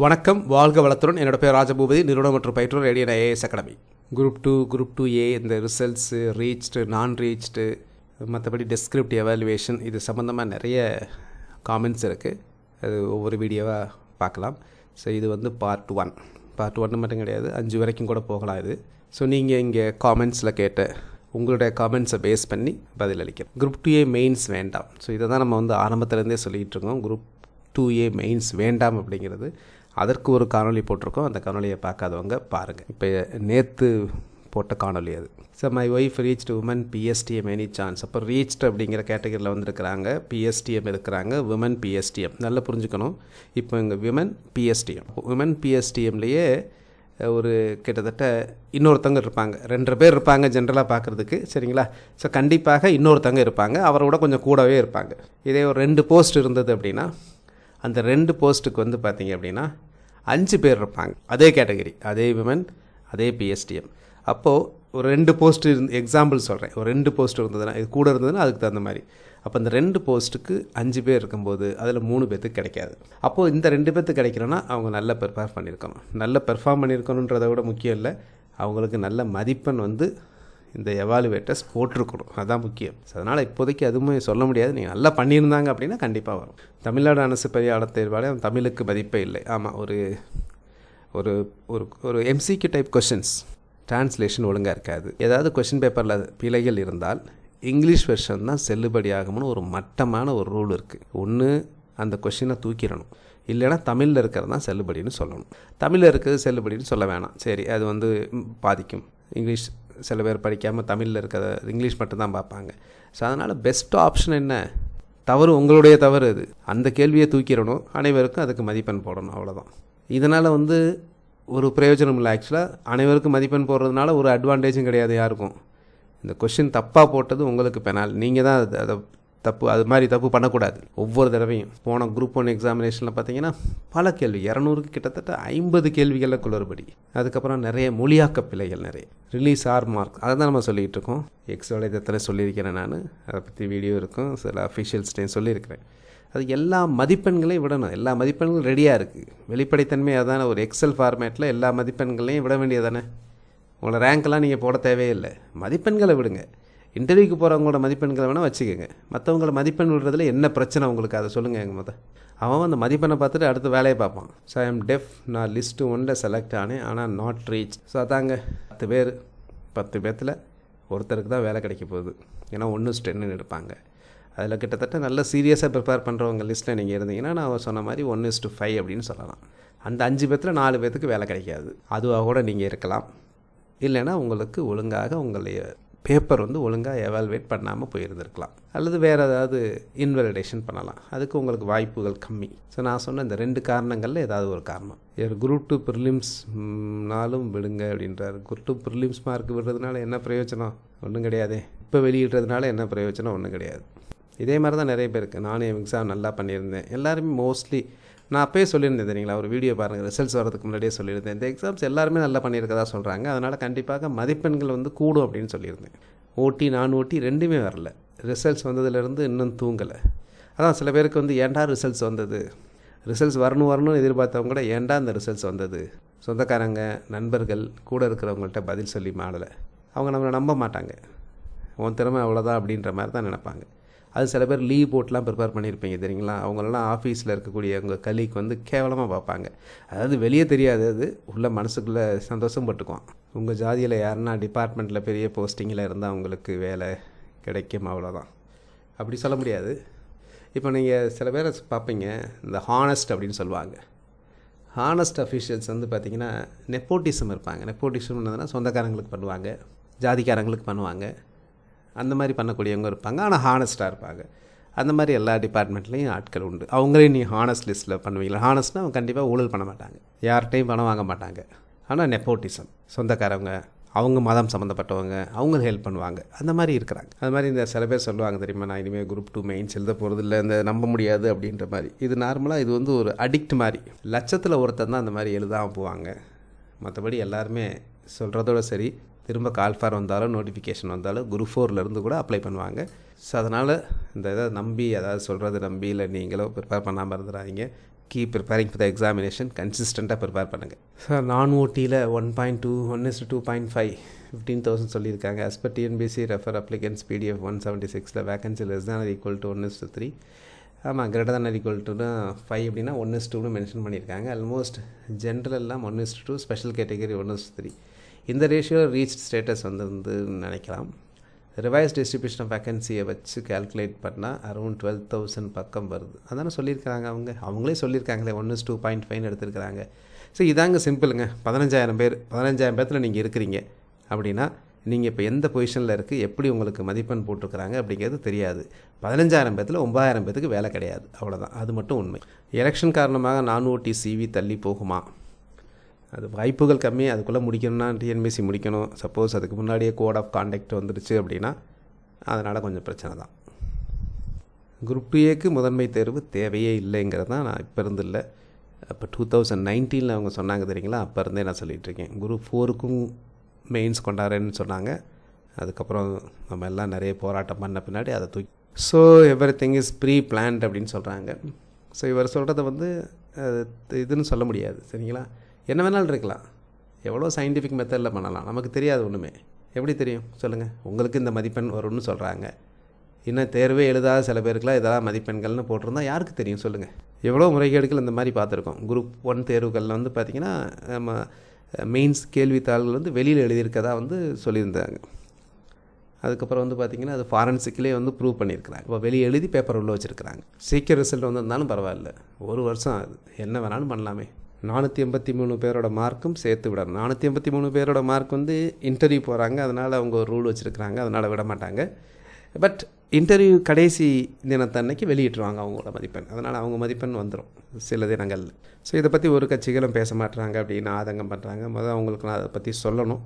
வணக்கம் வாழ்க வளத்துடன். என்னோட பேர் ராஜபூபதி நிறுவனம் மற்றும் பயிற்றுவர் Radian IAS academy. Group two group two A இந்த ரிசல்ட்ஸு ரீச்டு நான் ரீச்டு மற்றபடி டெஸ்கிரிப்ட் எவாலுவேஷன் இது சம்மந்தமாக நிறைய காமெண்ட்ஸ் இருக்குது அது ஒவ்வொரு வீடியோவாக பார்க்கலாம். ஸோ இது வந்து பார்ட் ஒன் பார்ட் ஒன்று மட்டும் கிடையாது அஞ்சு வரைக்கும் கூட போகலாம் இது. ஸோ நீங்கள் இங்கே காமெண்ட்ஸில் கேட்ட உங்களுடைய காமெண்ட்ஸை பேஸ் பண்ணி பதிலளிக்கிறேன் குரூப் டூ ஏ மெயின்ஸ் வேண்டாம். ஸோ இதை தான் நம்ம வந்து ஆரம்பத்துலேருந்தே சொல்லிகிட்டு இருக்கோம். குரூப் டூ ஏ மெயின்ஸ் வேண்டாம் அப்படிங்கிறது அதற்கு ஒரு காணொலி போட்டிருக்கோம். அந்த காணொலியை பார்க்காதவங்க பாருங்கள் இப்போ நேற்று போட்ட காணொளி அது. So my wife reached women PSTM any chance அப்போ ரீச்டு அப்படிங்கிற கேட்டகரியில் வந்திருக்கிறாங்க. பிஎஸ்டிஎம் இருக்கிறாங்க விமன் பிஎஸ்டிஎம் நல்லா புரிஞ்சுக்கணும். இப்போ இங்கே விமன் பிஎஸ்டிஎம் விமன் பிஎஸ்டிஎம்லேயே ஒரு கிட்டத்தட்ட இன்னொருத்தவங்க இருப்பாங்க. ரெண்டு பேர் இருப்பாங்க ஜென்ரலாக பார்க்குறதுக்கு. சரிங்களா? ஸோ கண்டிப்பாக இன்னொருத்தவங்க இருப்பாங்க. அவரோட கொஞ்சம் கூடவே இருப்பாங்க. இதே ஒரு ரெண்டு போஸ்ட் இருந்தது அப்படின்னா அந்த ரெண்டு போஸ்ட்டுக்கு வந்து பார்த்தீங்க அப்படின்னா அஞ்சு பேர் இருப்பாங்க. அதே கேட்டகரி அதே விமன் அதே பிஎஸ்டிஎம் அப்போது ஒரு ரெண்டு போஸ்ட் இருந்து எக்ஸாம்பிள் சொல்கிறேன் ஒரு ரெண்டு போஸ்ட் இருந்ததுன்னா இது கூட இருந்ததுன்னா அதுக்கு தகுந்த மாதிரி. அப்போ இந்த ரெண்டு போஸ்ட்டுக்கு அஞ்சு பேர் இருக்கும்போது அதில் மூணு பேர்த்துக்கு கிடைக்காது. அப்போது இந்த ரெண்டு பேர்த்துக்கு கிடைக்கிறோன்னா அவங்க நல்லா பெர்ஃபார்ம் பண்ணியிருக்கணும் நல்ல பெர்ஃபார்ம் பண்ணியிருக்கணுன்றதை விட முக்கியம் இல்லை. அவங்களுக்கு நல்ல மதிப்பெண் வந்து இந்த எவாலுவேட்டர்ஸ் போட்டிருக்கணும். அதுதான் முக்கியம். அதனால் இப்போதைக்கு எதுவுமே சொல்ல முடியாது. நீங்கள் நல்லா பண்ணியிருந்தாங்க அப்படின்னா கண்டிப்பாக வரும். தமிழ்நாடு அரசு பணியாளர் தேர்வாலயம் தமிழுக்கு மதிப்பே இல்லை. ஆமாம் ஒரு ஒரு ஒரு ஒரு எம்சிக்யூ டைப் கொஷின்ஸ் டிரான்ஸ்லேஷன் ஒழுங்காக இருக்காது. ஏதாவது கொஷின் பேப்பரில் பிழைகள் இருந்தால் இங்கிலீஷ் வெர்ஷன் தான் செல்லுபடி ஆகும்னு ஒரு மட்டமான ஒரு ரூல் இருக்குது ஒன்று அந்த கொஷினை தூக்கிடணும். இல்லைன்னா தமிழில் இருக்கிறது தான் செல்லுபடின்னு சொல்லணும். தமிழில் இருக்கிறது செல்லுபடின்னு சொல்ல வேணாம். சரி அது வந்து பாதிக்கும். இங்கிலீஷ் சில பேர் படிக்காமல் தமிழில் இருக்கிறத இங்கிலீஷ் மட்டும்தான் பார்ப்பாங்க. ஸோ அதனால் பெஸ்ட் ஆப்ஷன் என்ன? தவறு உங்களுடைய தவறு அது. அந்த கேள்வியை தூக்கிடணும். அனைவருக்கும் அதுக்கு மதிப்பெண் போடணும் அவ்வளோதான் இதனால் வந்து ஒரு பிரயோஜனம் இல்லை ஆக்சுவலாக அனைவருக்கும் மதிப்பெண் போடுறதுனால ஒரு அட்வான்டேஜும் கிடையாது யாருக்கும். இந்த கொஷின் தப்பாக போட்டது உங்களுக்கு பெனால் நீங்கள் தான் அது அதை தப்பு அது மாதிரி தப்பு பண்ணக்கூடாது. ஒவ்வொரு தடவையும் போன குரூப் ஒன் எக்ஸாமினேஷனில் பார்த்தீங்கன்னா பல கேள்வி இரநூறுக்கு கிட்டத்தட்ட ஐம்பது கேள்விகளில் குளறுபடி. அதுக்கப்புறம் நிறைய மொழியாக்க பிழைகள் நிறைய. ரிலீஸ் ஆர் மார்க் அதை தான் நம்ம சொல்லிகிட்டு இருக்கோம். எக்ஸ் வலைதளத்தில் சொல்லியிருக்கிறேன் நான். அதை பற்றி வீடியோ இருக்கும். சில அஃபிஷியல்ஸ்டையும் சொல்லியிருக்கிறேன். அது எல்லா மதிப்பெண்களையும் விடணும். எல்லா மதிப்பெண்களும் ரெடியாக இருக்குது வெளிப்படைத்தன்மை அதான ஒரு எக்ஸல் ஃபார்மேட்டில் எல்லா மதிப்பெண்களையும் விட வேண்டியதானே உங்களை ரேங்க்லாம் நீங்கள் போட தேவையில்லை. மதிப்பெண்களை விடுங்க. இன்டர்வியூக்கு போகிறவங்களோட மதிப்பெண்களை வேணால் வச்சுக்கோங்க. மற்றவங்கள மதிப்பெண் விடுறதுல என்ன பிரச்சனை உங்களுக்கு? அதை சொல்லுங்கள் எங்கள் முத அவன் அந்த மதிப்பெண்ணை பார்த்துட்டு அடுத்து வேலையை பார்ப்பான். ஸோ ஐ எம் டெஃப் நான் லிஸ்ட்டு ஒன்றில் செலக்ட் ஆனேன். ஆனால் நாட் ரீச் ஸோ அதாங்க. பத்து பேர் பத்து பேர்த்தில் ஒருத்தருக்கு தான் வேலை கிடைக்க போகுது. ஏன்னா ஒன்று ஸ்டென்னு எடுப்பாங்க. அதில் கிட்டத்தட்ட நல்ல சீரியஸாக ப்ரிப்பேர் பண்ணுறவங்க லிஸ்ட்டில் நீங்கள் இருந்தீங்கன்னா நான் சொன்ன மாதிரி ஒன் இஸ் டு ஃபைவ் அப்படின்னு சொல்லலாம். அந்த அஞ்சு பேர்த்தில் நாலு பேர்த்துக்கு வேலை கிடைக்காது. அதுவாக கூட நீங்கள் இருக்கலாம். இல்லைன்னா உங்களுக்கு ஒழுங்காக உங்களுடைய பேப்பர் வந்து ஒழுங்காக எவால்வேட் பண்ணாமல் போயிருந்திருக்கலாம். அல்லது வேறு ஏதாவது இன்வெலிடேஷன் பண்ணலாம். அதுக்கு உங்களுக்கு வாய்ப்புகள் கம்மி. ஸோ நான் சொன்ன இந்த ரெண்டு காரணங்களில் ஏதாவது ஒரு காரணம். ஒரு குரூப் டூ ப்ரிலிம்ஸ்னாலும் விடுங்க அப்படின்றாரு. குரூப் டூ ப்ரிலிம்ஸ் மார்க் விடுறதுனால என்ன பிரயோஜனம்? ஒன்றும் கிடையாது. இப்போ வெளியிடுறதுனால என்ன பிரயோஜனம்? ஒன்றும் கிடையாது. இதே மாதிரி தான் நிறைய பேருக்கு. நானும் எக்ஸாம் நல்லா பண்ணியிருந்தேன். எல்லாருமே மோஸ்ட்லி நான் அப்போயே சொல்லியிருந்தேன் தெரியுங்களா? ஒரு வீடியோ பாருங்கள் ரிசல்ட்ஸ் வரதுக்கு முன்னாடியே சொல்லியிருந்தேன். இந்த எக்ஸாம்ஸ் எல்லாருமே நல்லா பண்ணியிருக்கதா சொல்கிறாங்க அதனால் கண்டிப்பாக மதிப்பெண்கள் வந்து கூடும் அப்படின்னு சொல்லியிருந்தேன். ஓட்டி நான் ஓட்டி ரெண்டுமே வரல. ரிசல்ட்ஸ் வந்ததுலேருந்து இன்னும் தூங்கலை. அதான் சில பேருக்கு வந்து ஏன்டா ரிசல்ட்ஸ் வந்தது? ரிசல்ட்ஸ் வரணும் வரணும்னு எதிர்பார்த்தவங்க கூட ஏன்டா அந்த ரிசல்ட்ஸ் வந்தது? சொந்தக்காரங்க நண்பர்கள் கூட இருக்கிறவங்கள்ட்ட பதில் சொல்லி மாடலை அவங்க நம்மளை நம்ப மாட்டாங்க. உன் திறமை அவ்வளோதான் அப்படின்ற மாதிரி தான் நினைப்பாங்க. அது சில பேர் லீவ் போட்டுலாம் ப்ரிப்பேர் பண்ணியிருப்பீங்க தெரியுங்களா? அவங்களெல்லாம் ஆஃபீஸில் இருக்கக்கூடிய உங்கள் கலீக் வந்து கேவலமாக பார்ப்பாங்க. அதாவது வெளியே தெரியாது அது உள்ள மனசுக்குள்ளே சந்தோஷம் பட்டுக்கும். உங்கள் ஜாதியில் யாருன்னா டிபார்ட்மெண்ட்டில் பெரிய போஸ்டிங்கில் இருந்தால் அவங்களுக்கு வேலை கிடைக்கும் அவ்வளோதான் அப்படி சொல்ல முடியாது. இப்போ நீங்கள் சில பேரை பார்ப்பீங்க இந்த ஹானஸ்ட் அப்படின்னு சொல்லுவாங்க. ஹானஸ்ட் அஃபிஷியல்ஸ் வந்து பார்த்திங்கன்னா நெப்போட்டிசம் இருப்பாங்க. நெப்போட்டிசம்னதுன்னா சொந்தக்காரங்களுக்கு பண்ணுவாங்க ஜாதிக்காரங்களுக்கு பண்ணுவாங்க. அந்த மாதிரி பண்ணக்கூடியவங்க இருப்பாங்க. ஆனால் ஹானஸ்ட்டாக இருப்பாங்க. அந்த மாதிரி எல்லா டிபார்ட்மெண்ட்லேயும் ஆட்கள் உண்டு. அவங்களே நீ ஹானஸ்ட் லிஸ்ட்டில் பண்ணுவீங்களா? ஹானஸ்ட்னா அவங்க கண்டிப்பாக ஊழல் பண்ண மாட்டாங்க. யார்கிட்டையும் பணம் வாங்க மாட்டாங்க. ஆனால் நெப்போட்டிசம் சொந்தக்காரவங்க அவங்க மதம் சம்மந்தப்பட்டவங்க அவங்க ஹெல்ப் பண்ணுவாங்க. அந்த மாதிரி இருக்கிறாங்க. அது மாதிரி இந்த சில பேர் சொல்லுவாங்க தெரியுமா? நான் இனிமேல் குரூப் டூ மெயின்ஸ் எழுத போகிறது இல்லை இந்த நம்ப முடியாது அப்படின்ற மாதிரி. இது நார்மலாக இது வந்து ஒரு அடிக்ட் மாதிரி. லட்சத்தில் ஒருத்தன் தான் அந்த மாதிரி எழுதாமல் போவாங்க. மற்றபடி எல்லாருமே சொல்கிறதோட சரி திரும்ப கால் ஃபார் வந்தாலும் நோட்டிஃபிகேஷன் வந்தாலும் குரூப் ஃபோர்லேருந்து கூட அப்ளை பண்ணுவாங்க. ஸோ அதனால் இந்த இதை நம்பி அதாவது சொல்கிறது நம்பி இல்லை நீங்களோ ப்ரிப்பேர் பண்ணாமல் இருந்துடாதீங்க keep preparing for the examination கன்சிஸ்டண்ட்டாக ப்ரிப்பேர் பண்ணுங்கள் சார் நான் ஓட்டியில் one point two one is two point five fifteen thousand சொல்லியிருக்காங்க. As per TNPSC refer applicants PDF one seventy சிக்ஸில் வேகன்சி லெஸ் தான் equal to one is two three ஆமாம் greater தான் equal டுனா five அப்படின்னா one is டூன்னு mention பண்ணியிருக்காங்க. Almost general எல்லாம் one is two special category one is three இந்த ரேஷியோ ரீச் ஸ்டேட்டஸ் வந்து நினைக்கலாம். ரிவைஸ் டிஸ்ட்ரிபியூஷன் ஆஃப் வேக்கன்சியை வச்சு கால்குலேட் பண்ணால் அரௌண்ட் டுவெல் தௌசண்ட் பக்கம் வருது. அதானே சொல்லியிருக்காங்க அவங்க. அவங்களே சொல்லியிருக்காங்களே one is two point five எடுத்திருக்கிறாங்க. ஸோ இதாங்க சிம்பிளுங்க பதினஞ்சாயிரம் பேர் பதினஞ்சாயிரம் பேர்த்தில் நீங்கள் இருக்கிறீங்க. அப்படின்னா நீங்கள் இப்போ எந்த பொசிஷனில் இருக்குது எப்படி உங்களுக்கு மதிப்பெண் போட்டிருக்கிறாங்க அப்படிங்கிறது தெரியாது. பதினஞ்சாயிரம் பேர்த்தில் ஒம்பதாயிரம் பேத்துக்கு வேலை கிடையாது. அவ்வளோதான் அது மட்டும் உண்மை. எலெக்ஷன் காரணமாக நான் ஓட்டி சிவி தள்ளி போகுமா? அது வாய்ப்புகள் கம்மி அதுக்குள்ளே முடிக்கணும்னா டிஎன்பிசி முடிக்கணும். சப்போஸ் அதுக்கு முன்னாடியே கோட் ஆஃப் காண்டாக்ட் வந்துடுச்சு அப்படின்னா அதனால் கொஞ்சம் பிரச்சனை தான். குரூப் ஏக்கு முதன்மை தேர்வு தேவையே இல்லைங்கிறது தான் நான் இப்போ இருந்து இல்லை. அப்போ டூ தௌசண்ட் நைன்டீனில் அவங்க சொன்னாங்க தெரியுங்களா? அப்போ இருந்தே நான் சொல்லிகிட்ருக்கேன் குரூப் ஃபோருக்கும் மெயின்ஸ் கொண்டாடுறேன்னு சொன்னாங்க. அதுக்கப்புறம் நம்ம எல்லாம் நிறைய போராட்டம் பண்ண பின்னாடி அதை தூக்கி so everything is pre planned அப்படின்னு சொல்கிறாங்க ஸோ இவர் சொல்கிறத வந்து அது இதுன்னு சொல்ல முடியாது. சரிங்களா? என்ன வேணாலும் இருக்கலாம். எவ்வளோ சயின்டிஃபிக் மெத்தடில் பண்ணலாம் நமக்கு தெரியாது ஒன்றுமே எப்படி தெரியும்? சொல்லுங்கள் உங்களுக்கு இந்த மதிப்பெண் வரும்னு சொல்கிறாங்க இன்னும் தேர்வே எழுதாத சில பேருக்குலாம் இதெல்லாம் மதிப்பெண்கள்னு போட்டிருந்தா யாருக்கு தெரியும்? சொல்லுங்கள் எவ்வளோ முறைகேடுகள் இந்த மாதிரி பார்த்துருக்கோம். குரூப் ஒன் தேர்வுகளில் வந்து பார்த்திங்கன்னா நம்ம மெயின்ஸ் கேள்வித்தாள்கள் வந்து வெளியில் எழுதியிருக்கதா வந்து சொல்லியிருந்தாங்க. அதுக்கப்புறம் வந்து பார்த்திங்கன்னா அது ஃபாரன்சிக்லேயே வந்து ப்ரூவ் பண்ணியிருக்கிறாங்க. இப்போ வெளியே எழுதி பேப்பர் உள்ளே வச்சுருக்கிறாங்க. சீக்கிரம் ரிசல்ட் வந்திருந்தாலும் பரவாயில்ல. ஒரு வருஷம் என்ன வேணாலும் பண்ணலாமே. நானூற்றி எண்பத்தி மூணு பேரோட மார்க்கும் சேர்த்து விடணும். நானூற்றி எண்பத்தி மூணு பேரோட மார்க் வந்து இன்டர்வியூ போகிறாங்க அதனால் அவங்க ஒரு ரூல் வச்சுருக்கிறாங்க. அதனால் விட மாட்டாங்க. பட் இன்டர்வியூ கடைசி தினத்தன்னைக்கு வெளியிட்டுருவாங்க அவங்களோட மதிப்பெண். அதனால் அவங்க மதிப்பெண் வந்துடும் சில தினங்களில் ஸோ இதை பற்றி ஒரு கட்சிகளும் பேச மாட்டுறாங்க அப்படின்னு ஆதங்கம் பண்ணுறாங்க முதல் அவங்களுக்கு நான் அதை பற்றி சொல்லணும்.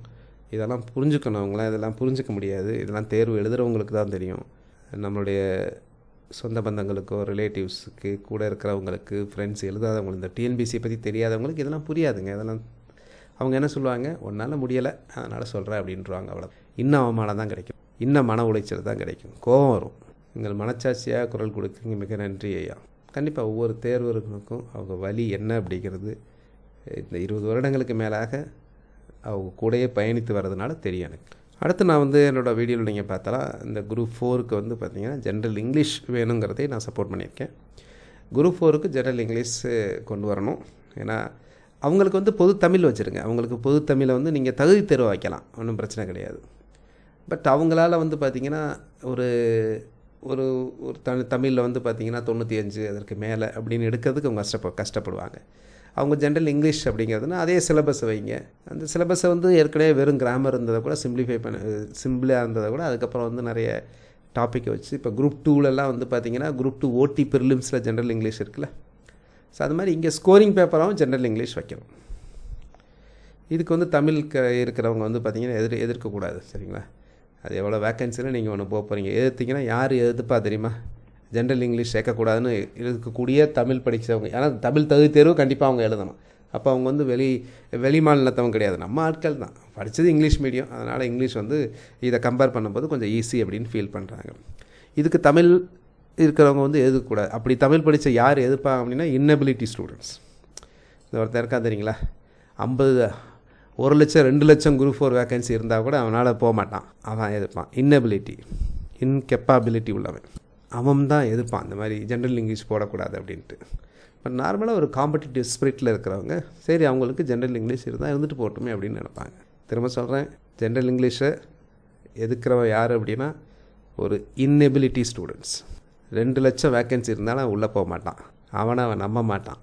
இதெல்லாம் புரிஞ்சுக்கணும் அவங்களாம் இதெல்லாம் புரிஞ்சுக்க முடியாது. இதெல்லாம் தேர்வு எழுதுகிறவங்களுக்கு தான் தெரியும். நம்மளுடைய சொந்த பந்தங்களுக்கோ ரிலேட்டிவ்ஸுக்கு கூட இருக்கிறவங்களுக்கு ஃப்ரெண்ட்ஸ் எழுதாதவங்களுக்கு இந்த டிஎன்பிசியை பற்றி தெரியாதவங்களுக்கு இதெல்லாம் புரியாதுங்க. இதெல்லாம் அவங்க என்ன சொல்லுவாங்க? உன்னால் முடியலை அதனால் சொல்கிறேன் அப்படின்றாங்க அவ்வளோ இன்னும் அவமானம் தான் கிடைக்கும். இன்னும் மன உளைச்சல் தான் கிடைக்கும். கோபம் வரும். எங்கள் மனச்சாட்சியாக குரல் கொடுக்குறீங்க மிக நன்றி ஐயா. கண்டிப்பாக ஒவ்வொரு தேர்வர்களுக்கும் அவங்க வழி என்ன அப்படிங்கிறது இந்த இருபது வருடங்களுக்கு மேலாக அவங்க கூடயே பயணித்து வர்றதுனால தெரியும் எனக்கு. அடுத்து நான் வந்து என்னோடய வீடியோவில் நீங்கள் பார்த்தாலா இந்த குரூப் ஃபோருக்கு வந்து பார்த்திங்கன்னா ஜென்ரல் இங்கிலீஷ் வேணுங்கிறதே நான் சப்போர்ட் பண்ணியிருக்கேன். குரூப் ஃபோருக்கு ஜென்ரல் இங்கிலீஷ் கொண்டு வரணும். ஏன்னா அவங்களுக்கு வந்து பொது தமிழ் வச்சுருங்க. அவங்களுக்கு பொது தமிழை வந்து நீங்கள் தகுதி தேர்வு வைக்கலாம். ஒன்றும் பிரச்சனை கிடையாது. பட் அவங்களால வந்து பார்த்திங்கன்னா ஒரு ஒரு ஒரு த தமிழில் வந்து பார்த்திங்கன்னா தொண்ணூற்றி அஞ்சு அதற்கு மேலே அப்படின்னு எடுக்கிறதுக்கு அவங்க கஷ்டப்ப கஷ்டப்படுவாங்க. அவங்க ஜென்ரல் இங்கிலீஷ் அப்படிங்கிறதுனா அதே சிலபஸ் வைங்க. அந்த சிலபஸை வந்து ஏற்கனவே வெறும் கிராமர் இருந்ததை கூட சிம்பிளிஃபை பண்ண சிம்பிளாக இருந்ததை கூட அதுக்கப்புறம் வந்து நிறைய டாப்பிக்கை வச்சு இப்போ குரூப் டூவிலலாம் வந்து பார்த்திங்கன்னா குரூப் டூ ஓடி ப்ரிலிம்ஸில் ஜென்ரல் இங்கிலீஷ் இருக்குல்ல. ஸோ அது மாதிரி இங்கே ஸ்கோரிங் பேப்பராகவும் ஜென்ரல் இங்கிலீஷ் வைக்கணும். இதுக்கு வந்து தமிழ் க இருக்கிறவங்க வந்து பார்த்திங்கன்னா எதிர் எதிர்க்கக்கூடாது சரிங்களா? அது எவ்வளோ வேக்கன்சியில் நீங்கள் ஒன்று போக போகிறீங்க எதிர்த்திங்கன்னா யார் எதிர்ப்பா தெரியுமா? ஜென்ரல் இங்கிலீஷ் சேர்க்கக்கூடாதுன்னு இருக்கக்கூடிய தமிழ் படித்தவங்க ஏன்னா தமிழ் தகுதி தேர்வு கண்டிப்பாக அவங்க எழுதணும். அப்போ அவங்க வந்து வெளி வெளி மாநிலத்தவங்க கிடையாது. நம்ம ஆட்கள் தான். படித்தது இங்கிலீஷ் மீடியம் அதனால் இங்கிலீஷ் வந்து இதை கம்பேர் பண்ணும்போது கொஞ்சம் ஈஸி அப்படின்னு ஃபீல் பண்ணுறாங்க இதுக்கு தமிழ் இருக்கிறவங்க வந்து எதுக்கூடாது அப்படி தமிழ் படித்த யார் எதிர்ப்பாங்க அப்படின்னா இன்னபிலிட்டி ஸ்டூடெண்ட்ஸ் இந்த ஒருத்தர் இருக்கா தெரியுங்களா? ஐம்பது ஒரு லட்சம் ரெண்டு லட்சம் குரூப் ஃபோர் வேக்கன்சி இருந்தால் கூட அவனால் போக மாட்டான். அவன் எதிர்ப்பான். இன்னபிலிட்டி இன்கெப்பாபிலிட்டி உள்ளவன். அவன் தான் எதிர்ப்பான். இந்த மாதிரி ஜென்ரல் இங்கிலீஷ் போடக்கூடாது அப்படின்ட்டு. பட் நார்மலாக ஒரு காம்படிட்டிவ் ஸ்பிரிட்டில் இருக்கிறவங்க சரி அவங்களுக்கு ஜென்ரல் இங்கிலீஷ் இருந்தால் இருந்துட்டு போட்டுமே அப்படின்னு நினைப்பாங்க. திரும்ப சொல்கிறேன் ஜென்ரல் இங்கிலீஷை எதுக்கிறவன் யார் அப்படின்னா ஒரு இன்னெபிலிட்டி ஸ்டூடெண்ட்ஸ் ரெண்டு லட்சம் வேக்கன்சி இருந்தாலும் உள்ளே போக மாட்டான். அவனை அவன் நம்ப மாட்டான்.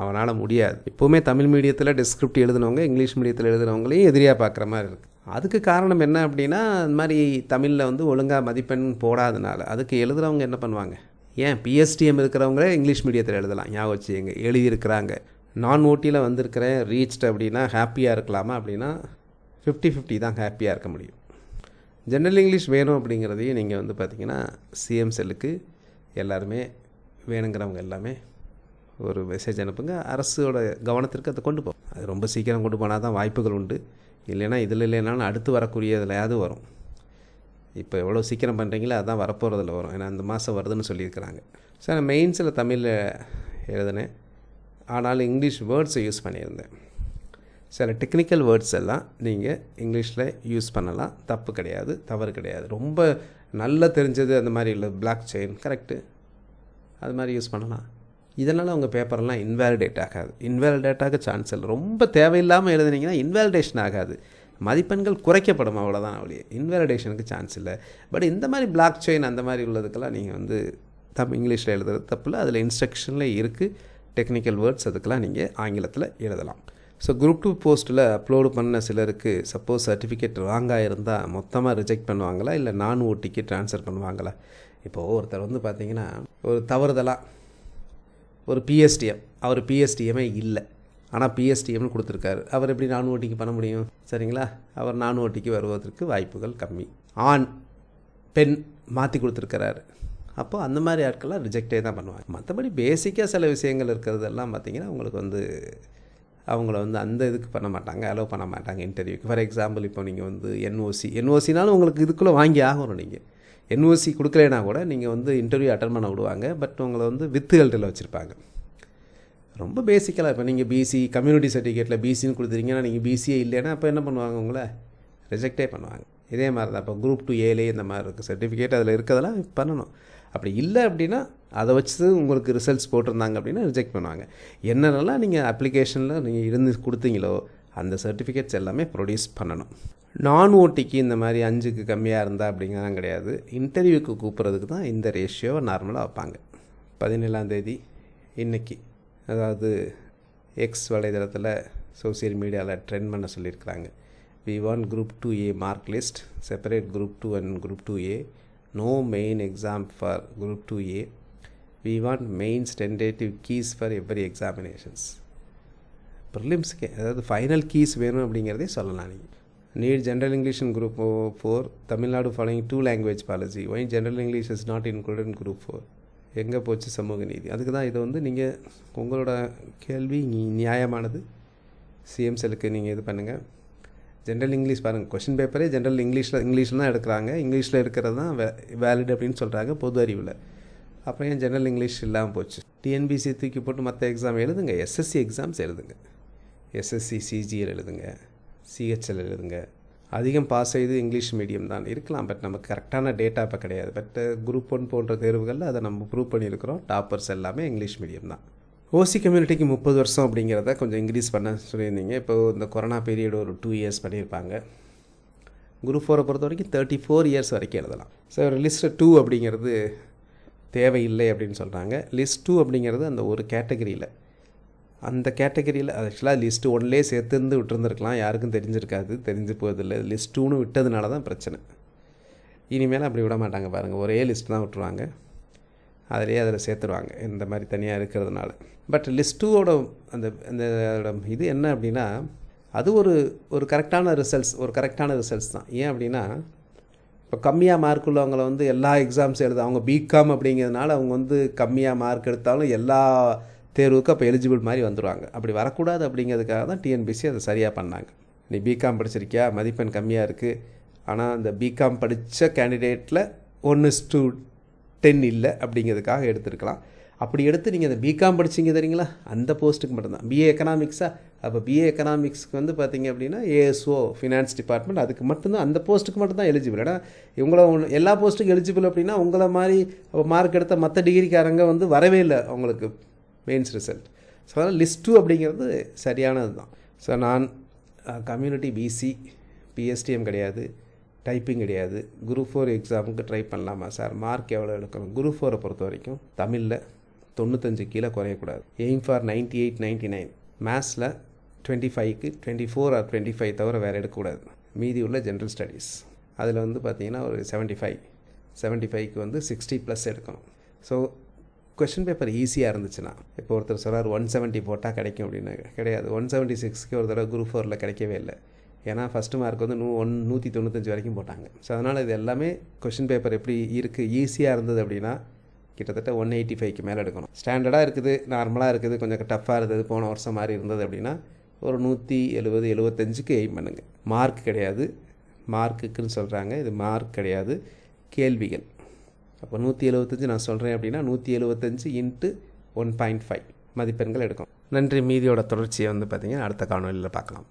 அவனால் முடியாது. எப்போவுமே தமிழ் மீடியத்தில் டிஸ்கிரிப்ட் எழுதுனவங்க இங்கிலீஷ் மீடியத்தில் எழுதுனவங்களையும் எதிரியாக பார்க்குற மாதிரி இருக்குது அதுக்கு காரணம் என்ன அப்படின்னா இந்த மாதிரி தமிழில் வந்து ஒழுங்காக மதிப்பெண் போடாதனால அதுக்கு எழுதுகிறவங்க என்ன பண்ணுவாங்க? ஏன்? பிஎஸ்டிஎம் இருக்கிறவங்களே இங்கிலீஷ் மீடியத்தில் எழுதலாம். ஞாபகம் வச்சு எங்கே எழுதியிருக்கிறாங்க. நான் ஓட்டியில் வந்திருக்கிறேன் ரீச்ட் அப்படின்னா ஹாப்பியாக இருக்கலாமா அப்படின்னா ஃபிஃப்டி ஃபிஃப்டி தான் ஹாப்பியாக இருக்க முடியும். ஜென்ரல் இங்கிலீஷ் வேணும் அப்படிங்கிறதையும் நீங்கள் வந்து பார்த்தீங்கன்னா சிஎம் செல்லுக்கு எல்லாருமே வேணுங்கிறவங்க எல்லாமே ஒரு மெசேஜ் அனுப்புங்க. அரசோட கவனத்திற்கு அதை கொண்டு போகும் அது ரொம்ப சீக்கிரம் கொண்டு போனால் தான் வாய்ப்புகள் உண்டு. இல்லைன்னா இதில் இல்லைனாலும் அடுத்து வரக்கூடியதுலையாவது வரும். இப்போ எவ்வளோ சீக்கிரம் பண்ணுறீங்களோ அதான் வரப்போகிறதுல வரும். ஏன்னா அந்த மாதம் வருதுன்னு சொல்லியிருக்கிறாங்க. சார் மெயின்ஸில் தமிழில் எழுதினேன். ஆனாலும் இங்கிலீஷ் வேர்ட்ஸை யூஸ் பண்ணியிருந்தேன். சில டெக்னிக்கல் வேர்ட்ஸ் எல்லாம் நீங்கள் இங்கிலீஷில் யூஸ் பண்ணலாம். தப்பு கிடையாது தவறு கிடையாது. ரொம்ப நல்லா தெரிஞ்சது அந்த மாதிரி இல்லை. பிளாக் செயின் கரெக்டு அது மாதிரி யூஸ் பண்ணலாம். இதனால் அவங்க பேப்பர்லாம் இன்வேலிடேட் ஆகாது. இன்வேலிடேட் ஆக சான்ஸ் இல்லை. ரொம்ப தேவையில்லாமல் எழுதுனீங்கன்னா இன்வேலிடேஷன் ஆகாது. மதிப்பெண்கள் குறைக்கப்படும் அவ்வளோதான் அவளே இன்வேலிடேஷனுக்கு சான்ஸ் இல்லை. பட் இந்த மாதிரி பிளாக் செயின் அந்த மாதிரி உள்ளதுக்கெல்லாம் நீங்கள் வந்து தமிழ் இங்கிலீஷில் எழுதுறது தப்பில் அதில் இன்ஸ்ட்ரக்ஷனில் இருக்குது டெக்னிக்கல் வேர்ட்ஸ் அதுக்கெல்லாம் நீங்கள் ஆங்கிலத்தில் எழுதலாம். ஸோ குரூப் டூ போஸ்ட்டில் அப்லோடு பண்ண சிலருக்கு சப்போஸ் சர்டிஃபிகேட் ராங்காக இருந்தால் மொத்தமாக ரிஜெக்ட் பண்ணுவாங்களா? இல்லை நான் ஓட்டிக்கு ட்ரான்ஸ்ஃபர் பண்ணுவாங்களா? இப்போது ஒருத்தர் வந்து பார்த்தீங்கன்னா ஒரு தவறுதலாக ஒரு பிஎஸ்டிஎம் அவர் பிஎஸ்டிஎம்மே இல்லை. ஆனால் பிஎஸ்டிஎம்னு கொடுத்துருக்காரு. அவர் எப்படி நான் ஓட்டிக்கு பண்ண முடியும்? சரிங்களா? அவர் நான் ஓட்டிக்கு வருவதற்கு வாய்ப்புகள் கம்மி. ஆண் பெண் மாற்றி கொடுத்துருக்கிறாரு. அப்போ அந்த மாதிரி ஆட்கள்லாம் ரிஜெக்டே தான் பண்ணுவாங்க. மற்றபடி பேசிக்காக சில விஷயங்கள் இருக்கிறதெல்லாம் பார்த்திங்கன்னா உங்களுக்கு வந்து அவங்கள வந்து அந்த இதுக்கு பண்ண மாட்டாங்க அலோவ் பண்ண மாட்டாங்க இன்டர்வியூக்கு ஃபார் எக்ஸாம்பிள் இப்போ நீங்கள் வந்து என்ஓசி என்ஓசினாலும் உங்களுக்கு இதுக்குள்ளே வாங்கி ஆகணும் நீங்கள் என்ஓசி கொடுக்கலனா கூட நீங்கள் வந்து இன்டர்வியூ அட்டன் பண்ண விடுவாங்க. பட் உங்களை வந்து வித்துகள்டில் வச்சுருப்பாங்க. ரொம்ப பேசிக்கலாக இப்போ நீங்கள் பிசி கம்யூனிட்டி சர்டிஃபிகேட்டில் பிசின்னு கொடுத்துருங்கன்னா நீங்கள் பிசியே இல்லைன்னா அப்போ என்ன பண்ணுவாங்க உங்களை? ரிஜெக்டே பண்ணுவாங்க. இதே மாதிரி தான் இப்போ குரூப் டூ ஏலே இந்த மாதிரி இருக்குது சர்டிஃபிகேட் அதில் இருக்கிறதெல்லாம் பண்ணணும். அப்படி இல்லை அப்படின்னா அதை வச்சு உங்களுக்கு ரிசல்ட்ஸ் போட்டிருந்தாங்க அப்படின்னா ரிஜெக்ட் பண்ணுவாங்க. என்னென்னலாம் நீங்கள் அப்ளிகேஷனில் நீங்கள் இருந்து கொடுத்தீங்களோ அந்த சர்டிஃபிகேட்ஸ் எல்லாமே ப்ரொடியூஸ் பண்ணணும். நான் ஓட்டிக்கு இந்த மாதிரி அஞ்சுக்கு கம்மியாக இருந்தால் அப்படிங்கிறதான் கிடையாது. இன்டர்வியூக்கு கூப்பிட்றதுக்கு தான் இந்த ரேஷியோவை நார்மலாக வைப்பாங்க. பதினேழாந்தேதி இன்றைக்கி அதாவது எக்ஸ் வலைதளத்தில் சோசியல் மீடியாவில் ட்ரெண்ட் பண்ண சொல்லியிருக்கிறாங்க. We want group two A mark list separate group two and group two A no main exam for group 2a we want main tentative keys for every examinations ப்ரிலிம்ஸ்க்கு அதாவது final keys வேணும் அப்படிங்கிறதே சொல்லலாம் நீங்கள் need general English in group four Tamil Nadu following two language policy why general English is not included in group four எங்கே போச்சு சமூக நீதி? அதுக்கு தான் இதை வந்து நீங்கள் உங்களோட கேள்வி நியாயமானது. சிஎம் செல்லுக்கு நீங்கள் இது பண்ணுங்கள் ஜென்ரல் இங்கிலீஷ் பாருங்கள் கொஷின் பேப்பரே ஜென்ரல் இங்கிலீஷில் இங்கிலீஷில் தான் எடுக்கிறாங்க. இங்கிலீஷில் இருக்கிறது தான் வே வேலிட் அப்படின்னு சொல்கிறாங்க பொது அறிவில். அப்புறம் ஏன் ஜென்ரல் இங்கிலீஷ் இல்லாமல் போச்சு? டிஎன்பிசி தூக்கி போட்டு மற்ற எக்ஸாம் எழுதுங்க. எஸ்எஸ்சி எக்ஸாம்ஸ் எழுதுங்க. எஸ்எஸ்சி சிஜிஎல் எழுதுங்க. சிஹெச்எல் எழுதுங்க. அதிகம் பாஸ் செய்து இங்கிலீஷ் மீடியம் தான். இருக்கலாம் பட் நமக்கு கரெக்டான டேட்டா இப்போ கிடையாது. பட் குரூப் ஒன் போன்ற தேர்வுகளில் அதை நம்ம ப்ரூவ் பண்ணியிருக்கிறோம். டாப்பர்ஸ் எல்லாமே இங்கிலீஷ் மீடியம் தான். ஓசி கம்யூனிட்டிக்கு முப்பது வருஷம் அப்படிங்கிறத கொஞ்சம் இன்க்ரீஸ் பண்ண சொல்லியிருந்தீங்க. இப்போ இந்த கொரோனா பீரியட் ஒரு டூ இயர்ஸ் பண்ணியிருப்பாங்க. குரூப் ஃபோரை பொறுத்த வரைக்கும் தேர்ட்டி ஃபோர் இயர்ஸ் வரைக்கும் எழுதலாம். ஸோ ஒரு லிஸ்ட் டூ அப்படிங்கிறது தேவையில்லை அப்படின்னு சொல்கிறாங்க லிஸ்ட் டூ அப்படிங்கிறது அந்த ஒரு கேட்டகரியில் அந்த கேட்டகரியில் ஆக்சுவலாக லிஸ்ட் ஒன்லேயே சேர்த்துருந்து விட்டுருந்துருக்கலாம். யாருக்கும் தெரிஞ்சிருக்காது தெரிஞ்சு போவதில்லை லிஸ்ட் டூன்னு விட்டதுனால தான் பிரச்சனை. இனிமேல் அப்படி விட மாட்டாங்க பாருங்கள் ஒரே லிஸ்ட் தான் விட்டுருவாங்க. அதிலே அதில் சேர்த்துருவாங்க. இந்த மாதிரி தனியாக இருக்கிறதுனால. பட் லிஸ்ட் டூவோட அந்த அந்த இது என்ன அப்படின்னா அது ஒரு ஒரு கரெக்டான ரிசல்ட்ஸ் ஒரு கரெக்டான ரிசல்ட்ஸ் தான். ஏன் அப்படின்னா இப்போ கம்மியாக மார்க் உள்ளவங்களை வந்து எல்லா எக்ஸாம்ஸ் எழுத அவங்க பிகாம் அப்படிங்கிறதுனால அவங்க வந்து கம்மியாக மார்க் எடுத்தாலும் எல்லா தேர்வுக்கு அப்போ எலிஜிபிள் மாதிரி வந்துடுவாங்க அப்படி வரக்கூடாது அப்படிங்கிறதுக்காக தான் டிஎன்பிசி அதை சரியாக பண்ணாங்க. நீ பிகாம் படிச்சிருக்கியா? மதிப்பெண் கம்மியாக இருக்குது ஆனால் அந்த பிகாம் படித்த கேண்டிடேட்டில் ஒன்று ஸ்டூ டென் இல்லை அப்படிங்கிறதுக்காக எடுத்துருக்கலாம். அப்படி எடுத்து நீங்கள் அந்த பிகாம் படிச்சிங்க தெரியுங்களா? அந்த போஸ்ட்டுக்கு மட்டும்தான். பிஏ எக்கனாமிக்ஸா அப்போ பிஏ எக்கனாமிக்ஸ்க்கு வந்து பார்த்தீங்க அப்படின்னா ஏஎஸ்ஓ ஃபினான்ஸ் டிபார்ட்மெண்ட் அதுக்கு மட்டும்தான். அந்த போஸ்ட்டுக்கு மட்டும்தான் எலிஜிபிள் ஏன்னா இவங்கள எல்லா போஸ்ட்டுக்கும் எலிஜிபிள் அப்படின்னா உங்களை மாதிரி மார்க் எடுத்த மற்ற டிகிரிக்காரங்க வந்து வரவே இல்லை அவங்களுக்கு. மெயின்ஸ் ரிசல்ட் ஸோ அதனால் லிஸ்ட் டூ அப்படிங்கிறது சரியானது தான் ஸோ நான் கம்யூனிட்டி பிசி பிஎஸ்டிஎம் கிடையாது. டைப்பிங் கிடையாது. குரூப் ஃபோர் எக்ஸாமுக்கு ட்ரை பண்ணலாமா சார் மார்க் எவ்வளோ எடுக்கணும்? குரூப் ஃபோரை பொறுத்த வரைக்கும் தமிழில் தொண்ணூத்தஞ்சு கீழே குறையக்கூடாது. Aim for ninety eight ninety nine மேத்ஸில் twenty ஃபைவ்க்கு twenty four or twenty five தவிர வேறு எடுக்கக்கூடாது. மீதி உள்ள ஜென்ரல் ஸ்டடீஸ் அதில் வந்து பார்த்திங்கன்னா ஒரு செவன்ட்டி ஃபைவ் செவன்ட்டி ஃபைவ்க்கு வந்து சிக்ஸ்டி ப்ளஸ் எடுக்கணும். ஸோ கொஷின் பேப்பர் ஈஸியாக இருந்துச்சுன்னா இப்போ ஒருத்தர் சொல்கிறார் ஒன் செவன்ட்டி போட்டால் கிடைக்கும் அப்படின்னு. கிடையாது. ஒன் செவன்ட்டி சிக்ஸ்க்கு ஒரு தடவை குரூப் ஃபோரில் கிடைக்கவே இல்லை. ஏன்னா ஃபஸ்ட்டு மார்க் வந்து நூ ஒன் நூற்றி தொண்ணூத்தஞ்சு வரைக்கும் போட்டாங்க. ஸோ அதனால் இது எல்லாமே கொஷின் பேப்பர் எப்படி இருக்குது ஈஸியாக இருந்தது அப்படின்னா கிட்டத்தட்ட ஒன் எயிட்டி ஃபைவ்க்கு மேலே எடுக்கணும். ஸ்டாண்டர்டாக இருக்குது நார்மலாக இருக்குது கொஞ்சம் டஃப்பாக இருந்தது போன வருஷம் மாதிரி இருந்தது அப்படின்னா ஒரு நூற்றி எழுபது எழுபத்தஞ்சுக்கு எய்ம் பண்ணுங்கள் மார்க் கிடையாது. மார்க்குக்குன்னு சொல்கிறாங்க இது மார்க் கிடையாது. கேள்விகள். அப்போ நூற்றி எழுபத்தஞ்சு நான் சொல்கிறேன் அப்படின்னா நூற்றி எழுபத்தஞ்சு இன்ட்டு ஒன் பாயிண்ட் ஃபைவ் மதிப்பெண்கள் எடுக்கும். நன்றி மீதியோட தொடர்ச்சியை வந்து பார்த்திங்கன்னா அடுத்த காணொலியில் பார்க்கலாம்.